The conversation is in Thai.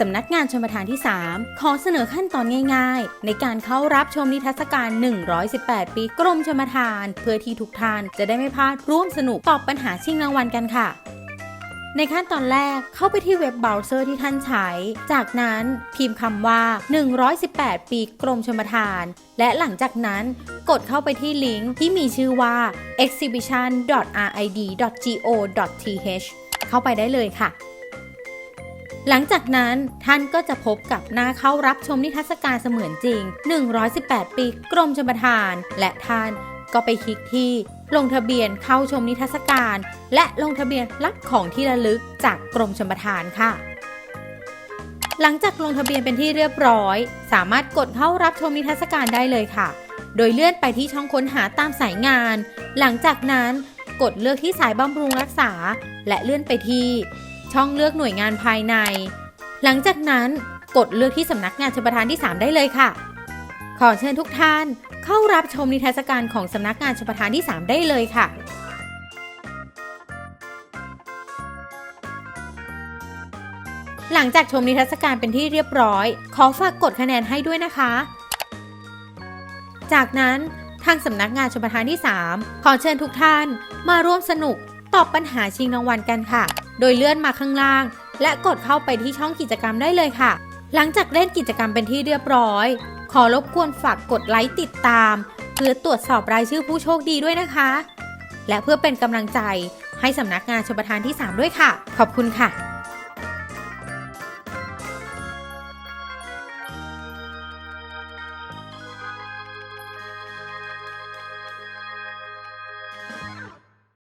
สำนักงานชมประทานที่ 3 ขอเสนอขั้นตอนง่ายๆ ในการเข้ารับชมนิทรรศการ 118 ปีกรมชมประทาน เพื่อที่ทุกท่านจะได้ไม่พลาดร่วมสนุกตอบปัญหาชิงรางวัลกันค่ะในขั้นตอนแรกเข้าไปที่เว็บเบราว์เซอร์ที่ท่านใช้ จากนั้นพิมพ์คำว่า 118 ปีกรมชมประทาน และหลังจากนั้นกดเข้าไปที่ลิงก์ที่มีชื่อว่า exhibition.rid.go.th เข้าไปได้เลยค่ะ หลังจากนั้นท่านก็จะพบกับหน้าเข้ารับชมนิทรรศการเสมือนจริง 118 ปีกรมชมประทาน และท่านก็ไปคลิกที่ลงทะเบียนเข้าชมนิทรรศการ และลงทะเบียนรับของที่ระลึกจากกรมชมประทานค่ะ หลังจากลงทะเบียนเป็นที่เรียบร้อย สามารถกดเข้ารับชมนิทรรศการได้เลยค่ะ โดยเลื่อนไปที่ช่องค้นหาตามสายงาน หลังจากนั้นกดเลือกที่สายบำรุงรักษา และเลื่อนไปที่ ช่องเลือกหน่วยงานภายใน หลังจากนั้นกดเลือกที่สำนักงานชประทานที่ 3 ได้เลยค่ะ ขอเชิญทุกท่านเข้ารับชมนิทรรศการของสำนักงานชประทานที่ 3 ได้เลยค่ะหลังจากชมนิทรรศการเป็นที่เรียบร้อย ขอฝากกดคะแนนให้ด้วยนะคะ จากนั้นทางสำนักงานชมประทานที่ 3 ขอเชิญทุกท่านมาร่วมสนุกตอบปัญหาชิงรางวัลกันค่ะ โดยเลื่อนมาข้างล่าง และกดเข้าไปที่ช่องกิจกรรมได้เลยค่ะ หลังจากเล่นกิจกรรมเป็นที่เรียบร้อย ขอรบกวนฝากกดไลค์ติดตาม เพื่อตรวจสอบรายชื่อผู้โชคดีด้วยนะคะ และเพื่อเป็นกำลังใจให้สำนักงานชมประทานที่ 3 ด้วยค่ะ ขอบคุณค่ะ